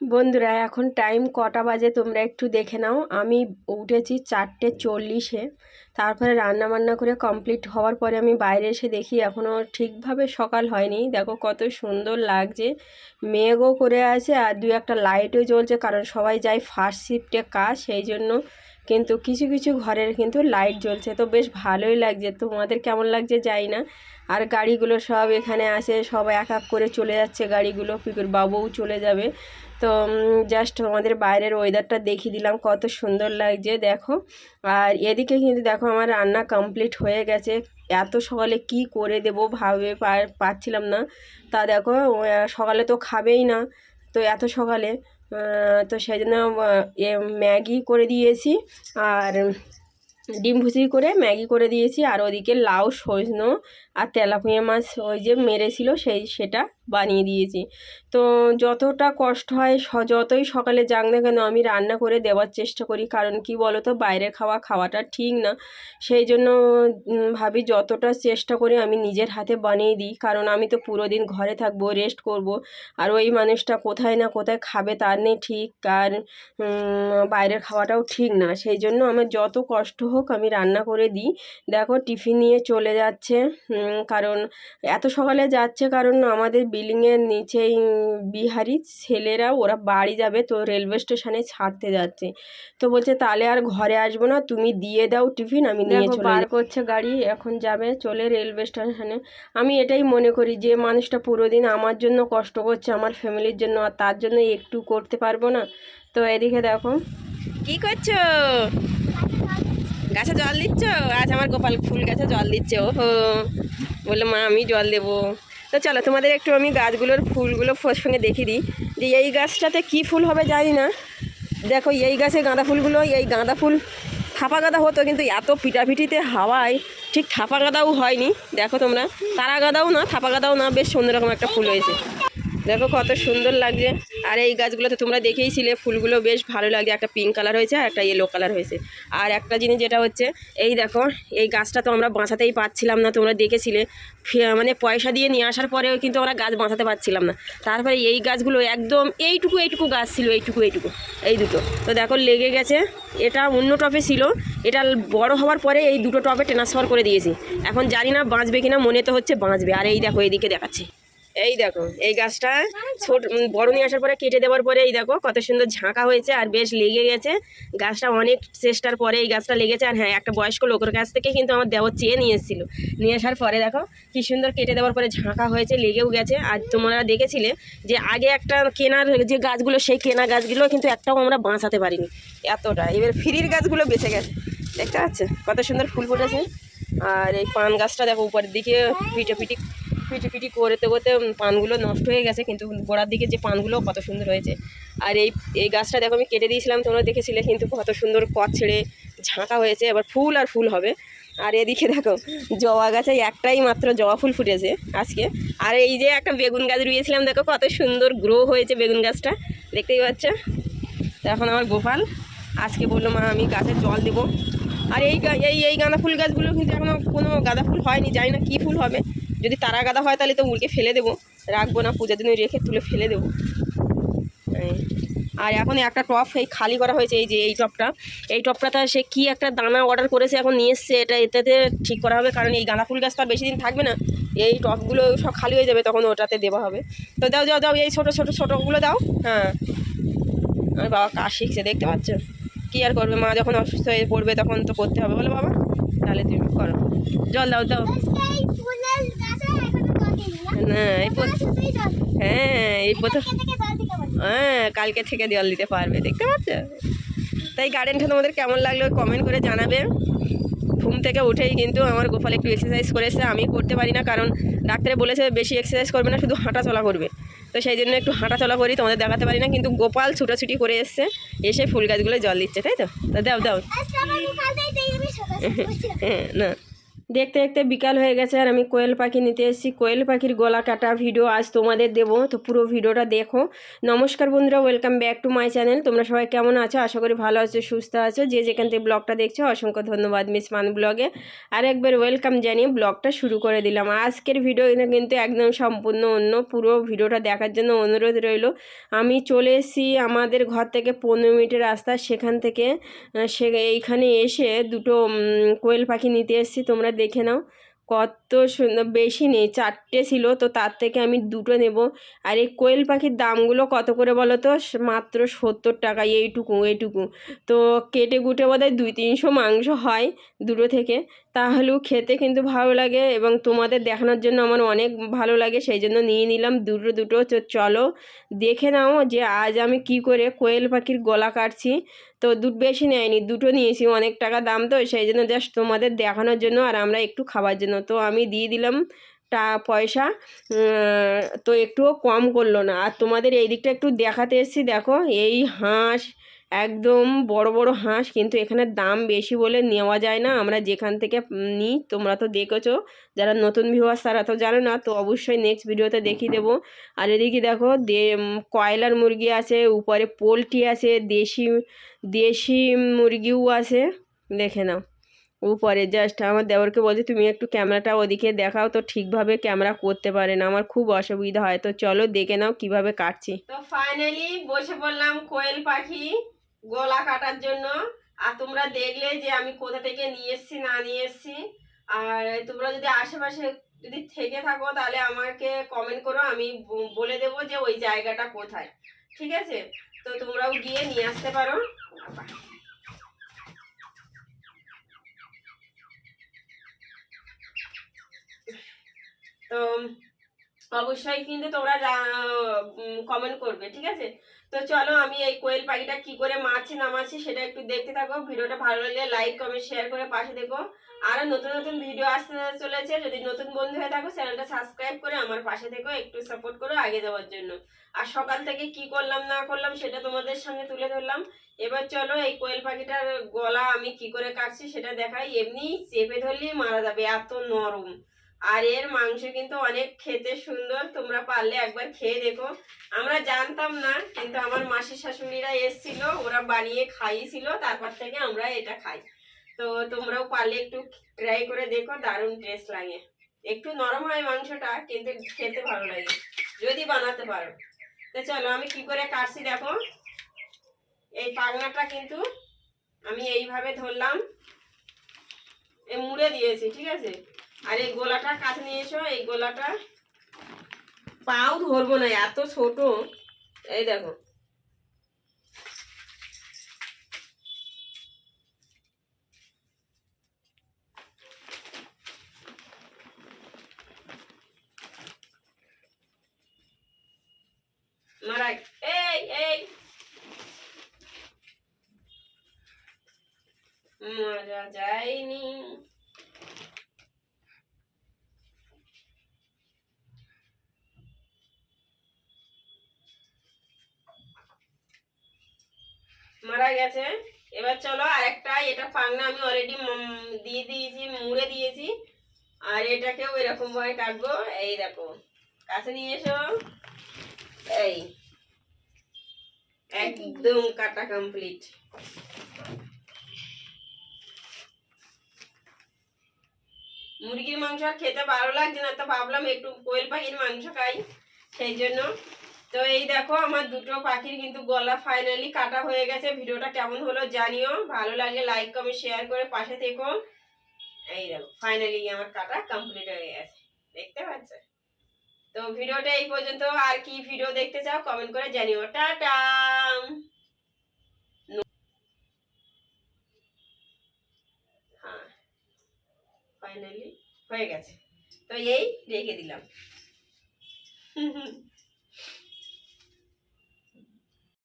বন্ধুরা, এখন টাইম কটা বাজে তোমরা একটু দেখে নাও। আমি উঠেছি চারটে চল্লিশে। তারপরে রান্না বান্না করে কমপ্লিট হওয়ার পরে আমি বাইরে এসে দেখি এখনও ঠিকভাবে সকাল হয়নি। দেখো কত সুন্দর লাগছে। মেঘও করে আছে আর দু একটা লাইটও জ্বলছে, কারণ সবাই যায় ফার্স্ট শিফটে কাজ, সেই জন্য কিন্তু কিছু কিছু ঘরের কিন্তু লাইট জ্বলছে। তো বেশ ভালোই লাগছে। তোমাদের কেমন লাগছে যাই না। আর গাড়িগুলো সব এখানে আসে সব এক এক করে চলে যাচ্ছে গাড়িগুলো। পিকুর বাবুও চলে যাবে। তো জাস্ট আমাদের বাইরের ওয়েদারটা দেখিয়ে দিলাম। কত সুন্দর লাগছে, দেখো। আর এদিকে কিন্তু দেখো আমার রান্না কমপ্লিট হয়ে গেছে। এত সকালে কি করে দেবো ভাবে পাচ্ছিলাম না। তা দেখো সকালে তো খাবেই না। তো এত সকালে তো সেই জন্য ম্যাগি করে দিয়েছি। আর ডিম ভুসি করে ম্যাগি করে দিয়েছি। আর ওদিকে লাউ, সজনো আর তেলাপিয়া মাছ ওই যে মেরেছিল সেই সেটা বানিয়ে দিয়েছি। তো যতটা কষ্ট হয় যতই সকালে যাক না কেন আমি রান্না করে দেওয়ার চেষ্টা করি। কারণ কি বলো তো বাইরের খাওয়া খাওয়াটা ঠিক না। সেই জন্য ভাবি যতটা চেষ্টা করি আমি নিজের হাতে বানিয়ে দিই। কারণ আমি তো পুরো দিন ঘরে থাকব, রেস্ট করব। আর ওই মানুষটা কোথায় না কোথায় খাবে তার নেই ঠিক। আর বাইরের খাওয়াটাও ঠিক না। সেই জন্য আমার যত কষ্ট হোক আমি রান্না করে দিই। দেখো, টিফিন নিয়ে চলে যাচ্ছে কারণ এত সকালে যাচ্ছে কারণ আমাদের বিল্ডিংয়ের নিচেই বিহারি ছেলেরা ওরা বাড়ি যাবে তো রেলওয়ে স্টেশনে ছাড়তে যাচ্ছে। তো বলছে তাহলে আর ঘরে আসব না তুমি দিয়ে দাও টিফিন আমি নিয়ে চলে বার করছে গাড়ি এখন যাবে চলে রেলওয়ে স্টেশনে আমি এটাই মনে করি যে মানুষটা পুরো দিন আমার জন্য কষ্ট করছে আমার ফ্যামিলির জন্য আর তার জন্য একটু করতে পারব না। তো এদিকে দেখো। কি করছ? গাছে জল দিচ্ছ? আজ আমার গোপাল ফুল গাছে জল দিচ্ছে ও বলল, মা, আমি জল দেবো। তো চলো, তোমাদের একটু আমি গাছগুলোর ফুলগুলো সঙ্গে দেখিয়ে দিই। যে এই গাছটাতে কি ফুল হবে জানি না। দেখো, এই গাছে গাঁদা ফুলগুলো, এই গাঁদা ফুল থাপা গাঁদা হতো, কিন্তু এত পিটাপিটিতে হাওয়ায়, ঠিক থাপা গাঁদাও হয়নি। দেখো তোমরা, তারা গাঁদাও না, থাপা গাঁদাও না, বেশ সুন্দর রকম একটা ফুল হয়েছে। দেখো কত সুন্দর লাগছে। আর এই গাছগুলোতে তোমরা দেখেইছিলে ফুলগুলো বেশ ভালো লাগছে একটা পিঙ্ক কালার হয়েছে আর একটা ইয়েলো কালার হয়েছে। আর একটা জিনিস যেটা হচ্ছে, এই দেখো, এই গাছটা তো আমরা বাঁচাতেই পারছিলাম না, তোমরা দেখেছিলে। মানে পয়সা দিয়ে নিয়ে আসার পরেও কিন্তু আমরা গাছ বাঁচাতে পারছিলাম না। তারপরে এই গাছগুলো একদম এইটুকু এইটুকু গাছ ছিল, এইটুকু এইটুকু, এই দুটো। তো দেখো, লেগে গেছে। এটা অন্য টপে ছিল। এটা বড় হওয়ার পরে এই দুটো টপে ট্রান্সফার করে দিয়েছি। এখন জানি না বাঁচবে কিনা, মনে তো হচ্ছে বাঁচবে। আর এই দেখো এইদিকে দেখাচ্ছি। এই দেখো, এই গাছটা ছোট বড় নিয়ে আসার পরে কেটে দেওয়ার পরে এই দেখো, কত সুন্দর ঝাঁকা হয়েছে আর বেশ লেগে গেছে। গাছটা অনেক চেষ্টার পরে এই গাছটা লেগেছে আর হ্যাঁ একটা বয়স্ক লোকের কাছ থেকে কিন্তু আমার দেওয়ার চেয়ে নিয়ে এসেছিল। নিয়ে আসার পরে দেখো, কি সুন্দর কেটে দেওয়ার পরে ঝাঁকা হয়েছে, লেগেও গেছে। আর তোমরা দেখেছিলে যে আগে একটা কেনার যে গাছগুলো, সেই কেনা গাছগুলো কিন্তু একটাও আমরা বাঁচাতে পারিনি এতটা। এবার ফ্রির গাছগুলো বেঁচে গেছে। দেখতে পাচ্ছে? কত সুন্দর ফুল ফুটেছে। আর এই পান গাছটা দেখো, উপরের দিকে পিটে পিটি পিটি পিটি করতে করতে পানগুলো নষ্ট হয়ে গেছে, কিন্তু গোড়ার দিকে যে পানগুলো কত সুন্দর হয়েছে। আর এই এই গাছটা দেখো, আমি কেটে দিয়েছিলাম, তোমরা দেখেছিলে কিন্তু কত সুন্দর পথ ছেড়ে ঝাঁকা হয়েছে, এবার ফুল আর ফুল হবে। আর এদিকে দেখো, জবা গাছে একটাই মাত্র জবা ফুল ফুটেছে আজকে। আর এই যে একটা বেগুন গাছ রুইয়েছিলাম, দেখো কত সুন্দর গ্রো হয়েছে বেগুন গাছটা, দেখতেই পাচ্ছ? এখন আমার গোপাল, আজকে বলল, মা, আমি গাছে জল দেবো। আর এই এই এই গাঁদা ফুল গাছগুলো কিন্তু এখনও কোনো গাঁদা ফুল হয়নি, জানি না কী ফুল হবে। যদি তারা গাঁদা হয় তাহলে তো উড়কে ফেলে দেবো। রাখব না, পূজার দিনে রেখে তুলে ফেলে দেবো। আর এখন একটা টপ এই খালি করা হয়েছে, এই যে এই টপটা। এই টপটাতে সে কি একটা দানা অর্ডার করেছে এখন নিয়ে এসছে, এটা এটাতে ঠিক করা হবে, কারণ এই গাঁদা ফুল গাছ তো আর বেশি দিন থাকবে না। এই টপগুলো সব খালি হয়ে যাবে, তখন ওটাতে দেওয়া হবে। তো দাও দাও দাও, এই ছোটো ছোটো, ছোটোগুলো দাও হ্যাঁ। আমার বাবা কাজ শিখছে, দেখতে পাচ্ছ? কী আর করবে? মা যখন অসুস্থ হয়ে পড়বে তখন তো করতে হবে বলো, বাবা? তাহলে তুমি করো। জল দাও দাও এই ফুলের গাছে এখনও জল দিইনি না। এই। হ্যাঁ এই প্রথম। হ্যাঁ কালকে থেকে জল দিতে পারবে দেখতে পাচ্ছ তাই গার্ডেনটা তোমাদের কেমন লাগল কমেন্ট করে জানাবে ঘুম থেকে উঠেই কিন্তু আমার গোপাল একটু এক্সারসাইজ করেছে আমি করতে পারি না কারণ ডাক্তারে বলেছে বেশি এক্সারসাইজ করবে না শুধু হাঁটা চলা করবে তো সেই জন্য একটু হাঁটা চলা করি তোমাদের দেখাতে পারি না কিন্তু গোপাল ছুটাছুটি করে এসছে এসে ফুল গাছগুলো জল দিচ্ছে তাই তো তো দাও দাও সকাল বসছিলাম। হ্যাঁ না দেখতে দেখতে বিকাল হয়ে গেছে আর আমি কোয়েল পাখি নিতে এসেছি। কোয়েল পাখির গলা কাটা ভিডিও আজ তোমাদের দেবো, তো পুরো ভিডিওটা দেখো। নমস্কার বন্ধুরা welcome back to my channel তোমরা সবাই কেমন আছো? আশা করি ভালো আছো, সুস্থ আছো। যে যেখান থেকে ব্লগটা দেখছ, অসংখ্য ধন্যবাদ মিস মান ব্লগে আর একবার ওয়েলকাম জানিয়ে ব্লগটা শুরু করে দিলাম। আজকের ভিডিও কিন্তু একদম সম্পূর্ণ অন্য। পুরো ভিডিওটা দেখার জন্য অনুরোধ রইল। আমি চলে এসেছি আমাদের ঘর থেকে পনেরো মিনিটের রাস্তা। সেখান থেকে সে এইখানে এসে দুটো কোয়েল পাখি নিতে এসেছি। তোমরা দেখে নাও। কত সুন্দর, বেশি নেই, চারটে ছিল, তো তার থেকে আমি দুটো নেব। আর এই কোয়েল পাখির দামগুলো কত করে বলো তো? মাত্র সত্তর টাকা, এইটুকু এইটুকু। তো কেটে গুটে বোধহয় দুই তিনশো মাংস হয় দুটো থেকে। তাহলেও খেতে কিন্তু ভালো লাগে এবং তোমাদের দেখানোর জন্য আমার অনেক ভালো লাগে, সেই জন্য নিয়ে নিলাম দুটো দুটো। তো চলো দেখে নাও যে আজ আমি কি করে কোয়েল পাখির গলা কাটছি। তো দু বেশি নেয়নি, দুটো নিয়েছি, অনেক টাকা দাম তো, সেই জন্য জাস্ট তোমাদের দেখানোর জন্য আর আমরা একটু খাবার জন্য। তো আমি দিয়ে দিলাম টা পয়সা তো একটুও কম করল না। আর তোমাদের এই দিকটা একটু দেখাতে এসেছি, দেখো, এই হাঁস একদম বড় বড় হাঁস কিন্তু এখানে দাম বেশি বলে নেওয়া যায় না। আমরা যেখান থেকে নিই, তোমরা তো দেখেছ। যারা নতুন ভিউয়ার্স তারা তো জানো না, তো অবশ্যই নেক্সট ভিডিওতে দেখিয়ে দেবো। আর এদিকে দেখো, দে কয়লার মুরগি আছে, উপরে পোলট্রি আছে, দেশি দেশি মুরগিও আছে। দেখে নাও, উপরে জাস্ট আমার দেওরকে বলছে, তুমি একটু ক্যামেরাটা ওদিকে দেখাও, তো ঠিকভাবে ক্যামেরা করতে পারে না, আমার খুব অসুবিধা হয়। তো চলো দেখে নাও কীভাবে কাটছি। তো ফাইনালি বসে পড়লাম কোয়েল পাখি। গলা কাটার জন্য। আর তোমরা দেখলে যে আমি কোথা থেকে নিয়ে এসেছি, না নিয়ে এসেছি। আর তোমরা যদি আশেপাশে যদি থেকে থাকো, তাহলে আমাকে কমেন্ট করো, আমি বলে দেবো যে ওই জায়গাটা কোথায়। ঠিক আছে? তো তোমরাও গিয়ে নিয়ে আসতে পারো। তো অবশ্যই কিন্তু তোমরা কমেন্ট করবে, ঠিক আছে? তো চলো আমি এই কোয়েল পাখিটা কি করে মারছি নামাচ্ছি সেটা একটু দেখতে থাকো। ভিডিওটা ভালো লাগলে লাইক কমেন্ট শেয়ার করে পাশে দেখো। আরও নতুন নতুন ভিডিও আসতে চলেছে। যদি নতুন বন্ধু হয়ে থাকো চ্যানেলটা সাবস্ক্রাইব করে আমার পাশে থেকো একটু সাপোর্ট করো আগে যাওয়ার জন্য। আর সকাল থেকে কি করলাম, না করলাম সেটা তোমাদের সামনে তুলে ধরলাম। এবার চলো এই কোয়েল পাখিটার গলা আমি কি করে কাটছি সেটা দেখাই। এমনি চেপে ধরলেই মারা যাবে, এত নরম। আর এর মাংস কিন্তু অনেক খেতে সুন্দর, তোমরা পারলে একবার খেয়ে দেখো। আমরা জানতাম না, কিন্তু আমার মাসির শাশুড়িরা এসছিল, ওরা বানিয়ে খাইয়েছিল, তারপর থেকে আমরা এটা খাই। তো তোমরাও পারলে একটু ট্রাই করে দেখো, দারুণ টেস্ট লাগে। একটু নরম হয় মাংসটা, কিন্তু খেতে ভালো লাগে। যদি বানাতে পারো। তো চলো, আমি কি করে কাটছি দেখো। এই পাগনাটা কিন্তু আমি এইভাবে ধরলাম। এ মুড়ে দিয়েছি, ঠিক আছে? আর এই গোলাটা কাছে নিয়ে এসো, এই গোলাটা পাও ধরবো না, এত ছোট। এই দেখো। এই এই। মারা যায়নি। মারা গেছে। এবার চলো আরেকটা, এটা পাংনা আমি অলরেডি দিয়ে দিয়েছি, মুড়ে দিয়েছি। আর এটাকেও এরকম ভাবে কাটবো। এই দেখো, কাছে নিয়ে এসো। এই, একদম কাটা কমপ্লিট মুরগির মাংস খেতে ভালো লাগছে না, তো ভাবলাম একটু কোয়েল পাখির মাংস খাই, সেই জন্য। তো এই দেখো, আমার দুটো পাখির কিন্তু গলা ফাইনালি কাটা হয়ে গেছে। ভিডিওটা কেমন হলো জানিও। ভালো লাগলে লাইক কমেন্ট শেয়ার করে পাশে থেকো। এই দেখো ফাইনালি আমার কাটা কমপ্লিট হয়ে গেছে। দেখতে পাচ্ছ? তো ভিডিওটা এই পর্যন্ত। আর কি ভিডিও দেখতে চাও কমেন্ট করে জানিও। টাটা! হ্যাঁ ফাইনালি হয়ে গেছে। তো এই রেখে দিলাম।